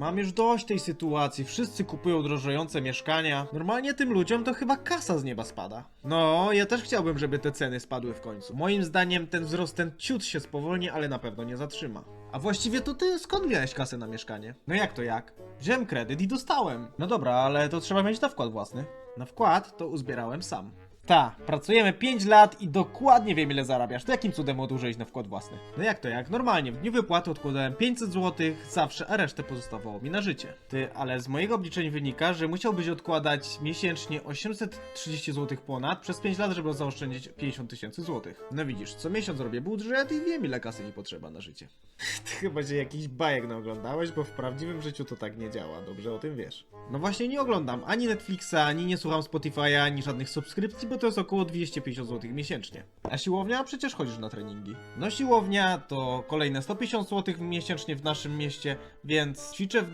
Mam już dość tej sytuacji, wszyscy kupują drożejące mieszkania. Normalnie tym ludziom to chyba kasa z nieba spada. No, ja też chciałbym, żeby te ceny spadły w końcu. Moim zdaniem ten wzrost ten ciut się spowolni, ale na pewno nie zatrzyma. A właściwie to ty skąd miałeś kasę na mieszkanie? No jak to jak? Wziąłem kredyt i dostałem. No dobra, ale to trzeba mieć na wkład własny. Na wkład to uzbierałem sam. Ta, pracujemy 5 lat i dokładnie wiem ile zarabiasz. To jakim cudem odłożyłeś na wkład własny? No jak to jak? Normalnie, w dniu wypłaty odkładałem 500 zł zawsze, a resztę pozostawało mi na życie. Ty, ale z mojego obliczeń wynika, że musiałbyś odkładać miesięcznie 830 zł ponad przez 5 lat, żeby zaoszczędzić 50 tysięcy złotych. No widzisz, co miesiąc robię budżet i wiem ile kasy mi potrzeba na życie. Ty chyba się jakiś bajek naoglądałeś, bo w prawdziwym życiu to tak nie działa, dobrze o tym wiesz. No właśnie nie oglądam ani Netflixa, ani nie słucham Spotify'a, ani żadnych subskrypcji, bo to jest około 250 zł miesięcznie. A siłownia? Przecież chodzisz na treningi. No siłownia to kolejne 150 zł miesięcznie w naszym mieście, więc ćwiczę w domu